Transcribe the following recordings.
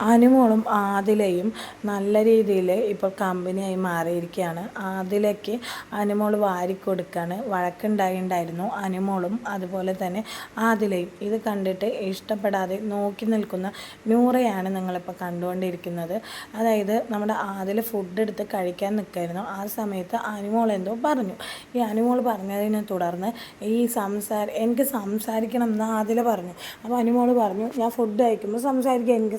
അനുമോളും ആദിലയും നല്ല രീതിയിൽ ഇപ്പോൾ കമ്പനിയായി മാറിയിരിക്കുകയാണ്. ആദിലയ്ക്ക് അനുമോൾ വാരിക്കൊടുക്കാണ്. വഴക്കുണ്ടായിണ്ടായിരുന്നു അനുമോളും അതുപോലെ തന്നെ ആദിലയും. ഇത് കണ്ടിട്ട് ഇഷ്ടപ്പെടാതെ നോക്കി നിൽക്കുന്ന നൂറയാണ് നിങ്ങളിപ്പോൾ കണ്ടുകൊണ്ടിരിക്കുന്നത്. അതായത് നമ്മുടെ ആദില ഫുഡ് എടുത്ത് കഴിക്കാൻ നിൽക്കായിരുന്നു. ആ സമയത്ത് അനുമോൾ എന്തോ പറഞ്ഞു. ഈ അനുമോൾ പറഞ്ഞതിനെ തുടർന്ന് ഈ സംസാര എനിക്ക് സംസാരിക്കണം എന്ന് ആദില പറഞ്ഞു. അപ്പോൾ അനുമോൾ പറഞ്ഞു ഞാൻ ഫുഡ് കഴിക്കുമ്പോൾ സംസാരിക്കാൻ എനിക്ക്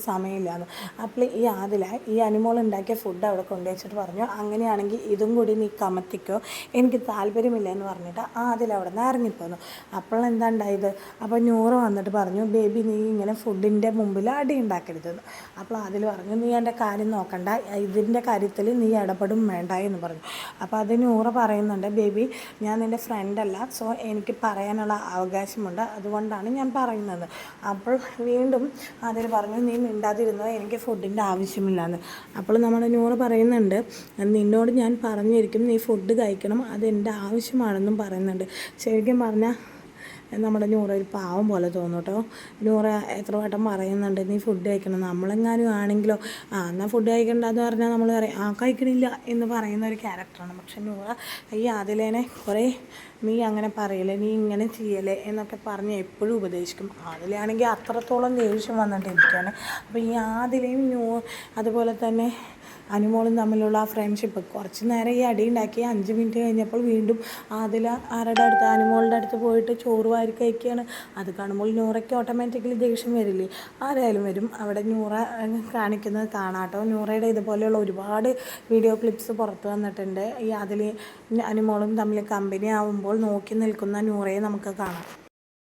സമയമില്ലാന്ന് അപ്പോൾ ഈ ആദില ഈ അനുമോൾ ഉണ്ടാക്കിയ ഫുഡ് അവിടെ കൊണ്ടുവച്ചിട്ട് പറഞ്ഞു അങ്ങനെയാണെങ്കിൽ ഇതും കൂടി നീ കമത്തിക്കോ. എനിക്ക് താല്പര്യമില്ല എന്ന് പറഞ്ഞിട്ട് ആദില അവിടെ നിന്ന് ഇറങ്ങിപ്പോന്നു അപ്പോൾ ഉണ്ടായത്? അപ്പോൾ നൂറ് വന്നിട്ട് പറഞ്ഞു ബേബി നീ ഇങ്ങനെ ഫുഡിന്റെ മുമ്പിൽ അടി ഉണ്ടാക്കരുതെന്ന് അപ്പോൾ അതിൽ പറഞ്ഞു നീ എന്റെ കാര്യം നോക്കണ്ട. ഇതിന്റെ കാര്യത്തിൽ നീ ഇടപെടും വേണ്ട എന്ന് പറഞ്ഞു. അപ്പോൾ അത് നൂറ് പറയുന്നുണ്ട് ബേബി ഞാൻ നിന്റെ ഫ്രണ്ടല്ല സോ എനിക്ക് പറയാനുള്ള അവകാശമുണ്ട്. അതുകൊണ്ടാണ് ഞാൻ പറയുന്നത്. അപ്പോൾ വീണ്ടും അതിൽ പറഞ്ഞു നീ മിണ്ടാതിരുന്നോ എനിക്ക് ഫുഡിന്റെ ആവശ്യമില്ലാന്ന്. അപ്പോൾ നമ്മുടെ നൂറ് പറയുന്നുണ്ട് നിന്നോട് ഞാൻ പറഞ്ഞിരിക്കും നീ ഫുഡ് കഴിക്കണം അതെന്റെ ആവശ്യമാണെന്നും പറയുന്നുണ്ട്. ശരിക്കും പറഞ്ഞാൽ നമ്മുടെ നൂറ ഒരു പാവം പോലെ തോന്നും കേട്ടോ നൂറ എത്ര വട്ടം പറയുന്നുണ്ട് നീ ഫുഡ് കഴിക്കണം. നമ്മളെങ്ങാനും ആണെങ്കിലോ ആ എന്നാൽ ഫുഡ് കഴിക്കണ്ടെന്ന് പറഞ്ഞാൽ നമ്മൾ പറയും ആ കഴിക്കണില്ല എന്ന് പറയുന്ന ഒരു ക്യാരക്ടറാണ് പക്ഷെ നൂറ ഈ ആദിലേനെ കുറേ നീ അങ്ങനെ പറയലേ നീ ഇങ്ങനെ ചെയ്യലേ എന്നൊക്കെ പറഞ്ഞ് എപ്പോഴും ഉപദേശിക്കും. ആദിലാണെങ്കിൽ അത്രത്തോളം ദേഷ്യം വന്നിട്ട് ഇരിക്കുകയാണ് അപ്പോൾ ഈ ആദിലയും നൂ അതുപോലെ തന്നെ അനുമോളും തമ്മിലുള്ള ആ ഫ്രണ്ട്ഷിപ്പ് കുറച്ച് നേരം ഈ അടി ഉണ്ടാക്കി. അഞ്ച് മിനിറ്റ് കഴിഞ്ഞപ്പോൾ വീണ്ടും അതിൽ ആരുടെ അടുത്ത് അനുമോളുടെ അടുത്ത് പോയിട്ട് ചോറ് വാരി കഴിക്കുകയാണ്. അത് കാണുമ്പോൾ നൂറയ്ക്ക് ഓട്ടോമാറ്റിക്കലി ദേഷ്യം വരില്ലേ? ആരായാലും വരും. അവിടെ നൂറ കാണിക്കുന്നത് കാണാട്ടോ നൂറയുടെ ഇതുപോലെയുള്ള ഒരുപാട് വീഡിയോ ക്ലിപ്സ് പുറത്ത് വന്നിട്ടുണ്ട്. ഈ അതിൽ അനുമോളും തമ്മിൽ കമ്പനി ആവുമ്പോൾ നോക്കി നിൽക്കുന്ന നൂറയെ നമുക്ക് കാണാം.